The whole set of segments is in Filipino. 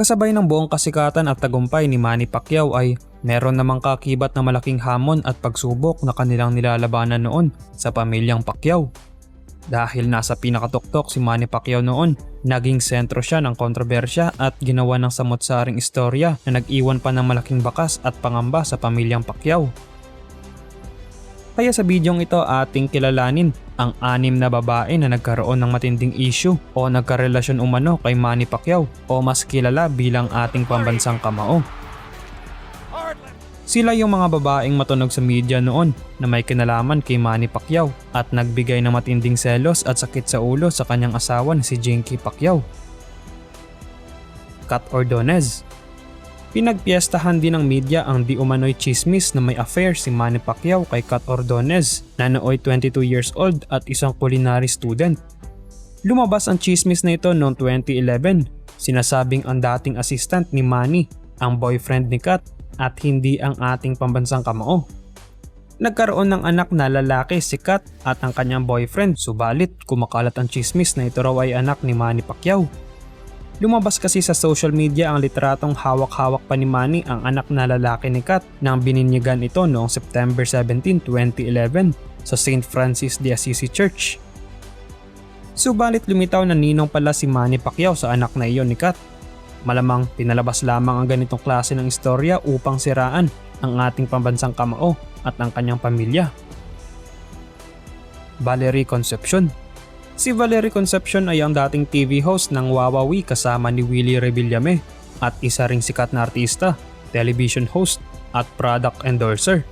Kasabay ng buong kasikatan at tagumpay ni Manny Pacquiao ay meron namang kakibat na malaking hamon at pagsubok na kanilang nilalabanan noon sa pamilyang Pacquiao. Dahil nasa pinakatuktok si Manny Pacquiao noon, naging sentro siya ng kontrobersya at ginawa ng samot-saring istorya na nag-iwan pa ng malaking bakas at pangamba sa pamilyang Pacquiao. Kaya sa bidyong ito ating kilalanin ang anim na babae na nagkaroon ng matinding issue o nagkarelasyon umano kay Manny Pacquiao o mas kilala bilang ating pambansang kamao. Sila yung mga babaeng matunog sa media noon na may kinalaman kay Manny Pacquiao at nagbigay ng matinding selos at sakit sa ulo sa kanyang asawa na si Jinky Pacquiao. Kat Ordonez Pinagpiestahan din ng media ang di umano'y chismis na may affair si Manny Pacquiao kay Kat Ordonez na nooy 22 years old at isang culinary student. Lumabas ang chismis na ito noong 2011. Sinasabing ang dating assistant ni Manny ang boyfriend ni Kat at hindi ang ating pambansang kamao. Nagkaroon ng anak na lalaki si Kat at ang kanyang boyfriend subalit kumakalat ang chismis na ito raw ay anak ni Manny Pacquiao. Lumabas kasi sa social media ang litratong hawak-hawak pa ni Manny ang anak na lalaki ni Kat nang bininyagan ito noong September 17, 2011 sa St. Francis de Assisi Church. Subalit lumitaw na ninong pala si Manny Pacquiao sa anak na iyon ni Kat. Malamang pinalabas lamang ang ganitong klase ng istorya upang siraan ang ating pambansang kamao at ang kanyang pamilya. Valerie Concepcion Si Valerie Concepcion ay ang dating TV host ng Wawawi kasama ni Willie Revillame at isa ring sikat na artista, television host at product endorser.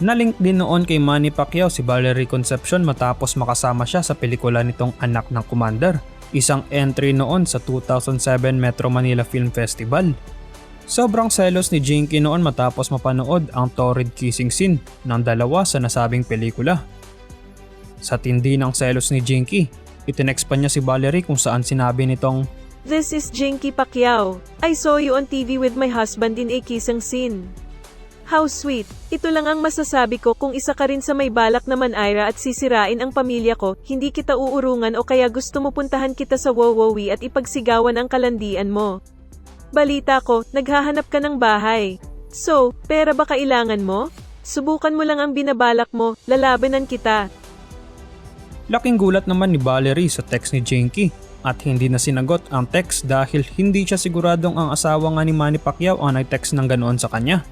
Nalink din noon kay Manny Pacquiao si Valerie Concepcion matapos makasama siya sa pelikula nitong Anak ng Commander, isang entry noon sa 2007 Metro Manila Film Festival. Sobrang selos ni Jinky noon matapos mapanood ang torrid kissing scene ng dalawa sa nasabing pelikula. Sa tindi ng selos ni Jinky, itinext pa niya si Valerie kung saan sinabi nitong This is Jinky Pacquiao. I saw you on TV with my husband in a kissing scene. How sweet. Ito lang ang masasabi ko kung isa ka rin sa may balak naman Ira at sisirain ang pamilya ko, hindi kita uurungan o kaya gusto mo puntahan kita sa Wowowi at ipagsigawan ang kalandian mo. Balita ko, naghahanap ka ng bahay. So, pera ba kailangan mo? Subukan mo lang ang binabalak mo, lalabanan kita. Laking gulat naman ni Valerie sa text ni Jinky at hindi na sinagot ang text dahil hindi siya siguradong ang asawa nga ni Manny Pacquiao ang nag-text ng ganoon sa kanya.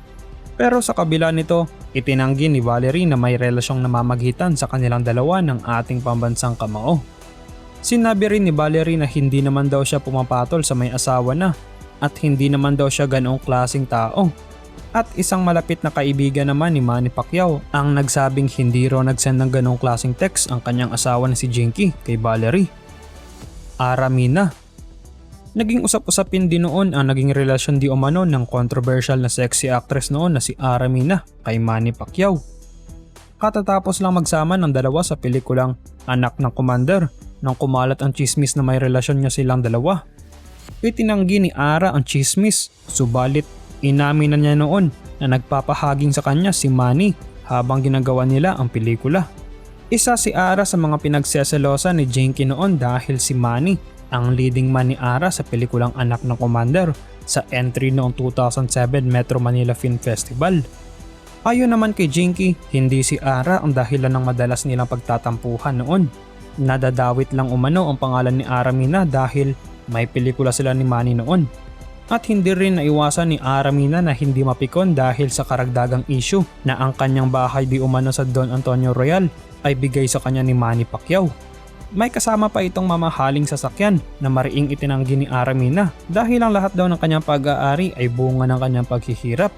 Pero sa kabila nito, itinanggi ni Valerie na may relasyong namamagitan sa kanilang dalawa ng ating pambansang kamao. Sinabi rin ni Valerie na hindi naman daw siya pumapatol sa may asawa na at hindi naman daw siya ganoong klasing tao at isang malapit na kaibigan naman ni Manny Pacquiao ang nagsabing hindi raw nagsend ng ganong klaseng text ang kanyang asawa na si Jinky kay Valerie. Aramina Naging usap-usapin din noon ang naging relasyon di umano ng controversial na sexy actress noon na si Aramina kay Manny Pacquiao. Katatapos lang magsama ng dalawa sa pelikulang Anak ng Commander nang kumalat ang chismis na may relasyon niya silang dalawa. Itinanggi ni Ara ang chismis, subalit Inamin na niya noon na nagpapahaging sa kanya si Manny habang ginagawa nila ang pelikula. Isa si Ara sa mga pinagseselosa ni Jinky noon dahil si Manny ang leading man ni Ara sa pelikulang Anak ng Commander sa entry noong 2007 Metro Manila Film Festival. Ayon naman kay Jinky, hindi si Ara ang dahilan ng madalas nilang pagtatampuhan noon. Nadadawit lang umano ang pangalan ni Aramina dahil may pelikula sila ni Manny noon at hindi rin naiwasan ni Aramina na hindi mapikon dahil sa karagdagang issue na ang kanyang bahay di umano sa Don Antonio Royal ay bigay sa kanya ni Manny Pacquiao. May kasama pa itong mamahaling sasakyan na mariing itinanggi ni Aramina dahil ang lahat daw ng kanyang pag-aari ay bunga ng kanyang paghihirap.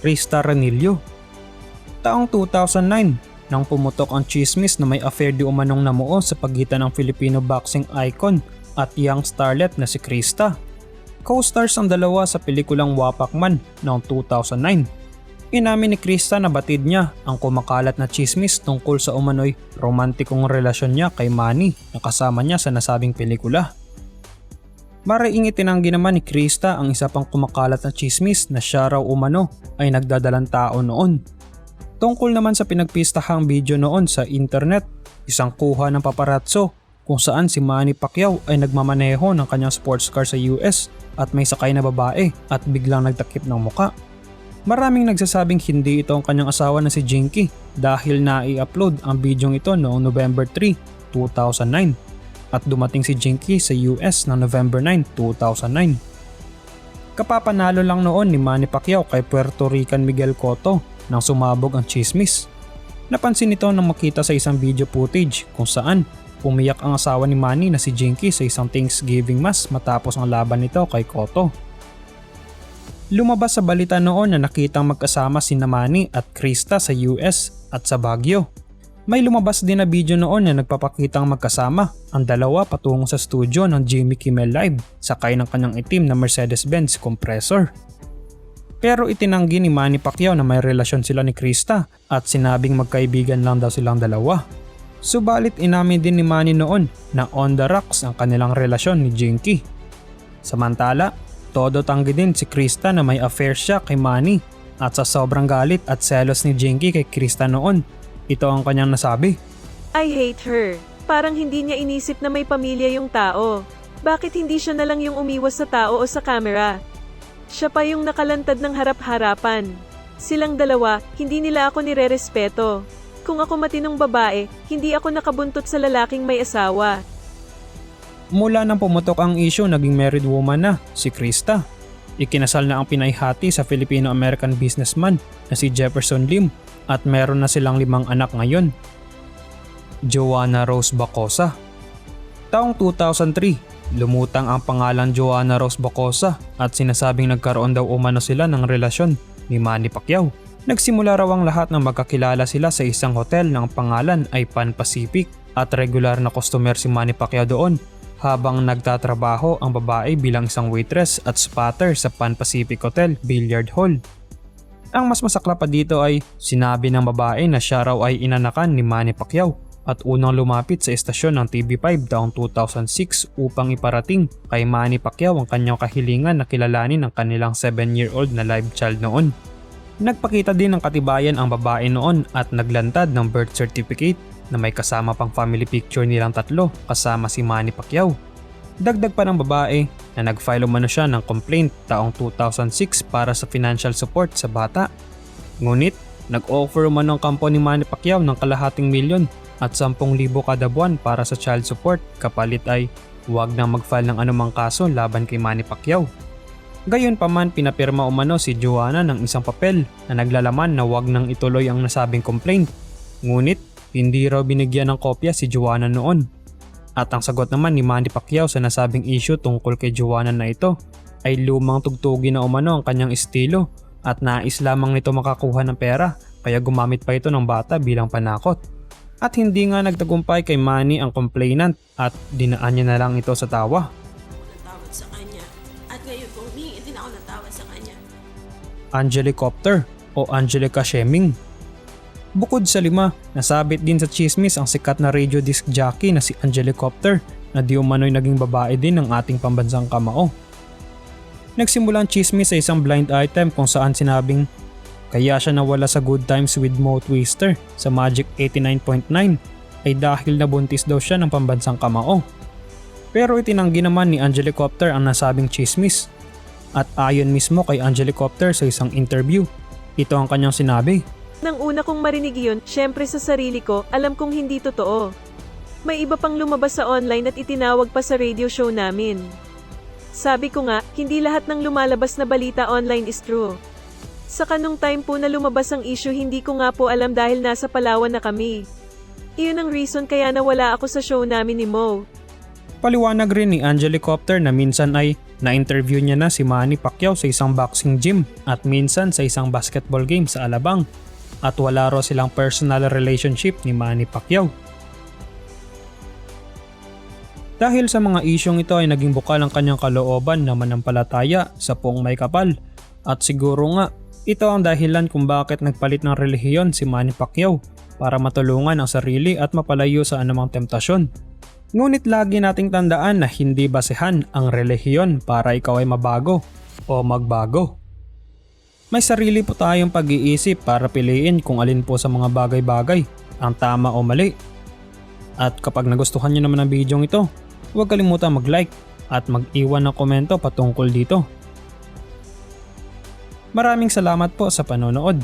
Krista Ranillo Taong 2009 nang pumutok ang chismis na may affair di umanong namuo sa pagitan ng Filipino boxing icon at young starlet na si Krista Co-stars ang dalawa sa pelikulang Wapakman noong 2009. Inamin ni Krista na batid niya ang kumakalat na chismis tungkol sa umano'y romantikong relasyon niya kay Manny na kasama niya sa nasabing pelikula. Maraing itinanggi naman ni Krista ang isa pang kumakalat na chismis na siya raw umano ay nagdadalang tao noon. Tungkol naman sa pinagpistahang video noon sa internet, isang kuha ng paparazzo kung saan si Manny Pacquiao ay nagmamaneho ng kanyang sports car sa US at may sakay na babae at biglang nagtakip ng muka. Maraming nagsasabing hindi ito ang kanyang asawa na si Jinky dahil na-i-upload ang bidyong ito noong November 3, 2009 at dumating si Jinky sa US na November 9, 2009. Kapapanalo lang noon ni Manny Pacquiao kay Puerto Rican Miguel Cotto nang sumabog ang chismis. Napansin ito nang makita sa isang video footage kung saan umiyak ang asawa ni Manny na si Jinky sa isang Thanksgiving Mass matapos ang laban nito kay Cotto. Lumabas sa balita noon na nakitang magkasama si Manny at Krista sa US at sa Baguio. May lumabas din na video noon na nagpapakitang magkasama ang dalawa patungo sa studio ng Jimmy Kimmel Live sakay ng kanyang itim na Mercedes-Benz compressor. Pero itinanggi ni Manny Pacquiao na may relasyon sila ni Krista at sinabing magkaibigan lang daw silang dalawa. Subalit inamin din ni Manny noon na on the rocks ang kanilang relasyon ni Jinky. Samantala, todo tanggi din si Krista na may affair siya kay Manny at sa sobrang galit at selos ni Jinky kay Krista noon, ito ang kanyang nasabi. I hate her. Parang hindi niya inisip na may pamilya yung tao. Bakit hindi siya na lang yung umiwas sa tao o sa camera? Siya pa yung nakalantad ng harap-harapan. Silang dalawa, hindi nila ako nire-respeto. Kung ako matinong babae, hindi ako nakabuntot sa lalaking may asawa. Mula nang pumutok ang issue, naging married woman na si Krista. Ikinasal na ang pinayhati sa Filipino-American businessman na si Jefferson Lim at meron na silang limang anak ngayon. Joanna Rose Bacosa Taong 2003, lumutang ang pangalan Joanna Rose Bacosa at sinasabing nagkaroon daw umano sila ng relasyon ni Manny Pacquiao. Nagsimula raw ang lahat ng magkakilala sila sa isang hotel ng pangalan ay Pan Pacific at regular na customer si Manny Pacquiao doon habang nagtatrabaho ang babae bilang isang waitress at spotter sa Pan Pacific Hotel Billiard Hall. Ang mas masakla pa dito ay sinabi ng babae na siya raw ay inanakan ni Manny Pacquiao at unang lumapit sa estasyon ng TV5 taong 2006 upang iparating kay Manny Pacquiao ang kanyang kahilingan na kilalanin ang kanilang 7-year-old na live child noon. Nagpakita din ng katibayan ang babae noon at naglantad ng birth certificate na may kasama pang family picture nilang tatlo kasama si Manny Pacquiao. Dagdag pa ng babae na nag-file umano siya ng complaint taong 2006 para sa financial support sa bata. Ngunit, nag-offer umano ang kampo ni Manny Pacquiao ng kalahating milyon at 10,000 kada buwan para sa child support kapalit ay huwag nang mag-file ng anumang kaso laban kay Manny Pacquiao. Gayon pa man pinapirma umano si Joanna ng isang papel na naglalaman na wag nang ituloy ang nasabing complaint. Ngunit hindi raw binigyan ng kopya si Joanna noon. At ang sagot naman ni Manny Pacquiao sa nasabing issue tungkol kay Joanna na ito ay lumang tugtugi na umano ang kanyang estilo at nais lamang nito makakuha ng pera kaya gumamit pa ito ng bata bilang panakot. At hindi nga nagtagumpay kay Manny ang complainant at dinaan niya na lang ito sa tawa. Angelicopter o Angelica Sheming. Bukod sa lima, nasabit din sa chismis ang sikat na radio disc jockey na si Angelicopter na di umano'y naging babae din ng ating pambansang kamao. Nagsimula ang chismis sa isang blind item kung saan sinabing kaya siya nawala sa Good Times with Mo Twister sa Magic 89.9 ay dahil nabuntis daw siya ng pambansang kamao. Pero itinanggi naman ni Angelicopter ang nasabing chismis at ayon mismo kay Angelicopter sa isang interview, ito ang kanyang sinabi. Nang una kong marinig yun, syempre sa sarili ko, alam kong hindi totoo. May iba pang lumabas sa online at itinawag pa sa radio show namin. Sabi ko nga, hindi lahat ng lumalabas na balita online is true. Sa kanong time po na lumabas ang issue hindi ko nga po alam dahil nasa Palawan na kami. Iyon ang reason kaya nawala ako sa show namin ni Mo. Paliwanag rin ni Angelicopter na minsan ay na-interview niya na si Manny Pacquiao sa isang boxing gym at minsan sa isang basketball game sa Alabang at wala raw silang personal relationship ni Manny Pacquiao. Dahil sa mga isyong ito ay naging bukal ang kanyang kalooban na manampalataya sa pong may kapal at siguro nga ito ang dahilan kung bakit nagpalit ng relihiyon si Manny Pacquiao para matulungan ang sarili at mapalayo sa anumang temptasyon. Ngunit lagi nating tandaan na hindi basehan ang relihiyon para ikaw ay mabago o magbago. May sarili po tayong pag-iisip para piliin kung alin po sa mga bagay-bagay ang tama o mali. At kapag nagustuhan nyo naman ang video ito, huwag kalimutan mag-like at mag-iwan ng komento patungkol dito. Maraming salamat po sa panonood.